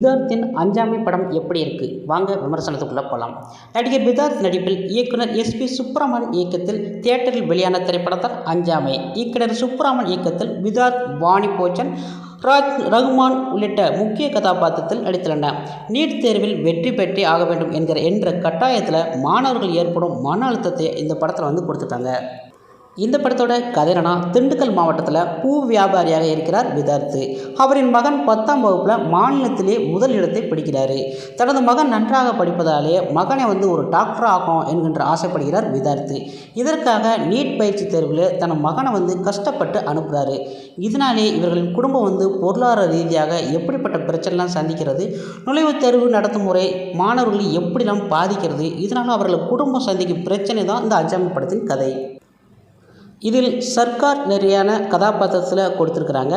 விதார்த்தின் அஞ்சாமை படம் எப்படி இருக்குது வாங்க விமர்சனத்துக்குள்ளே போகலாம் நடிகர் விதார்த் நடிப்பில் இயக்குனர் எஸ் பி சுப்ரமன் இயக்கத்தில் தியேட்டரில் வெளியான திரைப்படத்தால் அஞ்சாமை. இயக்குனர் சுப்ரமன் இயக்கத்தில் விதார்த் வாணி போச்சன் ராஜ் ரகுமான் உள்ளிட்ட முக்கிய கதாபாத்திரத்தில் நடித்துள்ளன நீட் தேர்வில் வெற்றி பெற்றே ஆக வேண்டும் என்கிற என்ற கட்டாயத்தில் மாணவர்கள் ஏற்படும் மன அழுத்தத்தை இந்த படத்தில் வந்து கொடுத்துட்டாங்க. இந்த படத்தோட கதைனா திண்டுக்கல் மாவட்டத்தில் பூ வியாபாரியாக இருக்கிறார் விதார்த்து. அவரின் மகன் பத்தாம் வகுப்பில் மாநிலத்திலே முதல் இடத்தை பிடிக்கிறாரு. தனது மகன் நன்றாக படிப்பதாலே மகனை வந்து ஒரு டாக்டர் ஆகும் என்கின்ற ஆசைப்படுகிறார் விதார்த்து. இதற்காக நீட் பயிற்சி தேர்வில் தன் மகனை வந்து கஷ்டப்பட்டு அனுப்புகிறாரு இதனாலே இவர்களின் குடும்பம் வந்து பொருளாதார ரீதியாக எப்படிப்பட்ட பிரச்சனைலாம் சந்திக்கிறது நுழைவுத் தேர்வு நடத்தும் முறை மாணவர்களை எப்படிலாம் பாதிக்கிறது இதனால் அவர்கள் குடும்பம் சந்திக்கும் பிரச்சனை தான் இந்த அஞ்சாமி படத்தின் கதை. இதில் சர்க்கார் நிறையான கதாபாத்திரத்தில் கொடுத்துருக்குறாங்க.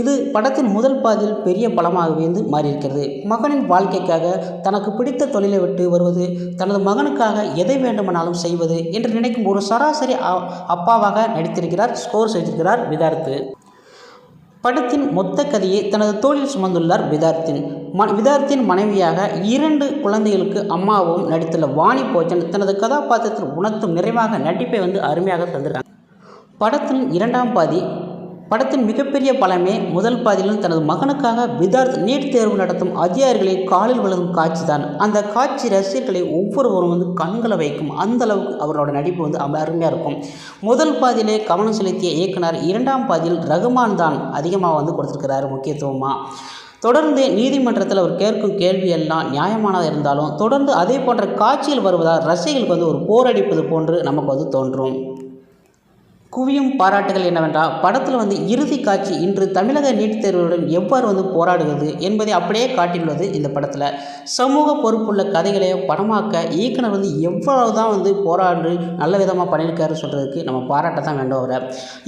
இது படத்தின் முதல் பாதியில் பெரிய பலமாகவே வந்து மாறியிருக்கிறது. மகனின் வாழ்க்கைக்காக தனக்கு பிடித்த தொழிலை விட்டு வருவது தனது மகனுக்காக எதை வேண்டுமானாலும் செய்வது என்று நினைக்கும் ஒரு சராசரி அப்பாவாக நடித்திருக்கிறார் ஸ்கோர் செய்திருக்கிறார் விதார்த்து. படத்தின் மொத்த கதையை தனது தோளில் சுமந்துள்ளார் விதார்த்தின். ம விதார்த்தின் மனைவியாக இரண்டு குழந்தைகளுக்கு அம்மாவும் நடித்துள்ள வாணி போஜன் தனது கதாபாத்திரத்தில் உணர்த்தும் நிறைவாக நடிப்பை வந்து அருமையாக தந்திருக்காங்க. படத்தின் இரண்டாம் பாதி படத்தின் மிகப்பெரிய பலமே முதல் பாதியிலும் தனது மகனுக்காக விதார்த் நீட் தேர்வு நடத்தும் அதிகாரிகளை காலில் விழுகும் காட்சி தான் அந்த காட்சி ரசிகர்களை ஒவ்வொருவரும் வந்து கண்களை வைக்கும் அந்த அளவுக்கு அவரோட நடிப்பு வந்து அருமையாக இருக்கும். முதல் பாதியிலே கவனம் செலுத்திய இயக்குனர் இரண்டாம் பாதியில் ரகுமான் தான் அதிகமாக வந்து கொடுத்துருக்கிறாரு முக்கியத்துவமாக தொடர்ந்து நீதிமன்றத்தில் அவர் கேட்கும் கேள்வி எல்லாம் நியாயமானதாக இருந்தாலும் தொடர்ந்து அதே போன்ற காட்சிகள் வருவதால் ரசிகர்களுக்கு வந்து ஒரு போரடிப்பது போன்று நமக்கு வந்து தோன்றும். குவியும் பாராட்டுகள் என்னவென்றால் படத்தில் வந்து இறுதி காட்சி இன்று தமிழக நீட் தேர்வுடன் எவ்வாறு வந்து போராடுவது என்பதை அப்படியே காட்டியுள்ளது இந்த படத்தில். சமூக பொறுப்புள்ள கதைகளை படமாக்க இயக்குனர் வந்து எவ்வளவு தான் வந்து போராடு நல்ல விதமாக பண்ணியிருக்காரு சொல்கிறதுக்கு நம்ம பாராட்ட தான் வேண்டும் அவரை.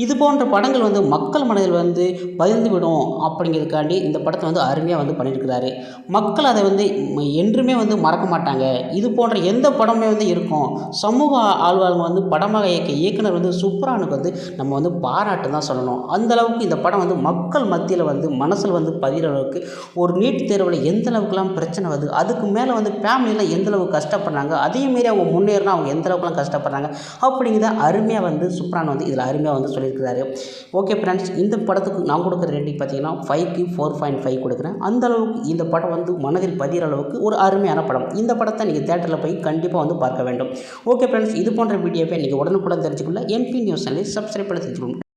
இது போன்ற படங்கள் வந்து மக்கள் மனதில் வந்து பதிந்து விடும் அப்படிங்கிறதுக்காண்டி இந்த படத்தை வந்து அருமையாக வந்து பண்ணியிருக்கிறாரு. மக்கள் அதை வந்து என்றுமே வந்து மறக்க மாட்டாங்க. இது போன்ற எந்த படமே வந்து இருக்கும். சமூக ஆழ்வார்கள் வந்து படமாக இயக்க இயக்குனர் வந்து படத்துக்கு வந்து நம்ம வந்து பாராட்டு தான் சொல்லணும். அந்தளவுக்கு இந்த படம் வந்து மக்கள் மத்தியில் வந்து மனசில் வந்து பதிகிற அளவுக்கு ஒரு நீட் தேர்வில் எந்த அளவுக்குலாம் பிரச்சனை வருது அதுக்கு மேலே வந்து ஃபேமிலியில் எந்த அளவுக்கு கஷ்டப்படுறாங்க அதையும் மீறி அவங்க முன்னேறினா அவங்க எந்த அளவுக்குலாம் கஷ்டப்படுறாங்க அப்படிங்கிறத அருமையாக வந்து சுப்ரான் வந்து இதில் அருமையாக வந்து சொல்லியிருக்கிறாரு. ஓகே ஃப்ரெண்ட்ஸ் இந்த படத்துக்கு நான் கொடுக்குற ரேட்டிங் பார்த்தீங்கன்னா ஃபைவ்க்கு ஃபோர் பாயிண்ட் ஃபைவ் கொடுக்குறேன். அந்தளவுக்கு இந்த படம் வந்து மனதில் பதிகிற அளவுக்கு ஒரு அருமையான படம். இந்த படத்தை நீங்கள் தேட்டரில் போய் கண்டிப்பாக வந்து பார்க்க வேண்டும். ஓகே ஃப்ரெண்ட்ஸ் இது போன்ற வீடியோவை நீங்கள் உடனுக்குடன் தெரிஞ்சுக்கொள்ள என்பி நியூஸ் சேனலை सबसे प्रथम